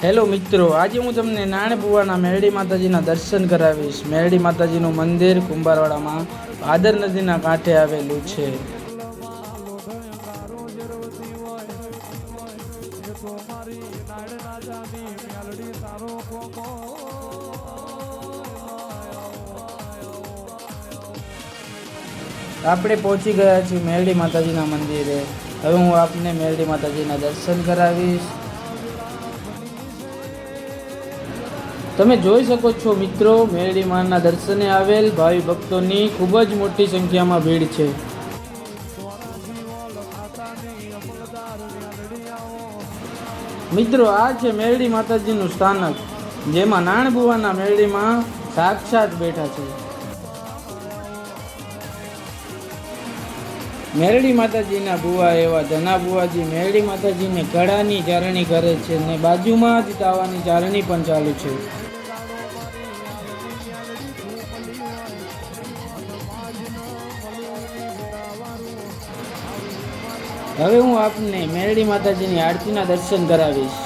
Hello મિત્રો, આજે હું તમને નાણપુવાના મેરડી માતાજીના દર્શન કરાવીશ. મેરડી માતાજીનું મંદિર કુંભારવાડામાં ભાદર નદીના કાંઠે આવેલું છે. આપણે પહોંચી ગયા છીએ મેરડી માતાજીના મંદિરે. હવે હું આપને મેરડી માતાજીના દર્શન કરાવીશ. તમે જોઈ શકો છો મિત્રો, મેરડી માના દર્શને આવેલ ભાવિ ભક્તોની ખૂબ જ મોટી સંખ્યામાં ભીડ છે. મિત્રો, આ છે મેરડી માતાજીનું સ્થાનક, જેમાં નાણબુવાના મેરડીમાં સાક્ષાત બેઠા છે. મેરડી માતાજીના બુવા એવા ધના બુવાજી મેરડી માતાજીને ગળાની ચારણી કરે છે ને બાજુમાં જ તાવાની ચારણી પણ ચાલુ છે. હવે હું આપને મેરડી માતાજીની આરતીના દર્શન કરાવીશ.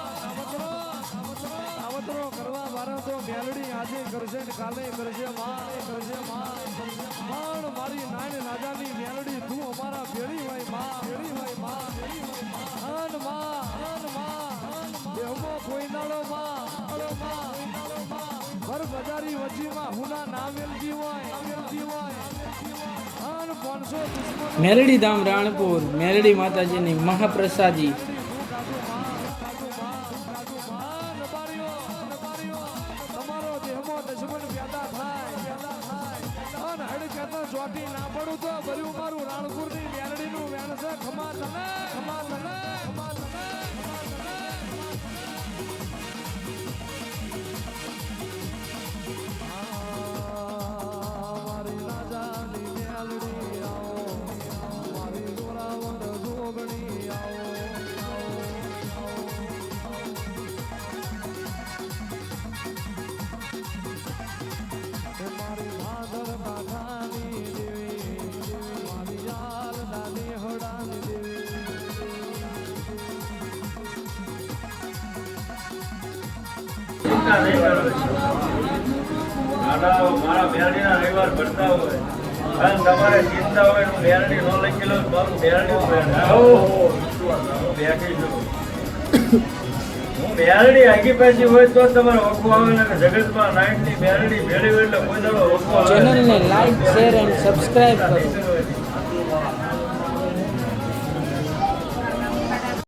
મ્યારડી આજે કરશે ને કાલે કરશે માં કરશે માં મારી નાની રાજાની મેલડી, તું અમારા ભેળી હોય, માં, ભેળી હોય, માં માં. દેહમો કોઈ નાળો માં ઘર બજારી વચ્ચીમાં હુના નાવેલજી હોય, નાવેલજી મેરડી ધામ રાણપુર મેરડી માતાજીની મહાપ્રસાદી. ચોટી ના પડું તો ભર્યું મારું રાણપુરની મેરડીનું ચિંતા નહીં ભરતા હોય અને તમારે ચિંતા હોય હું મેરડી ન લખી લઉં મારું મેરડી બેઠી છું હું આગી પાછી હોય તો તમારે વખો આવે ને જગતમાં નાઇટની મેરડી ભેળી એટલે કોઈ દાડો વખો આવે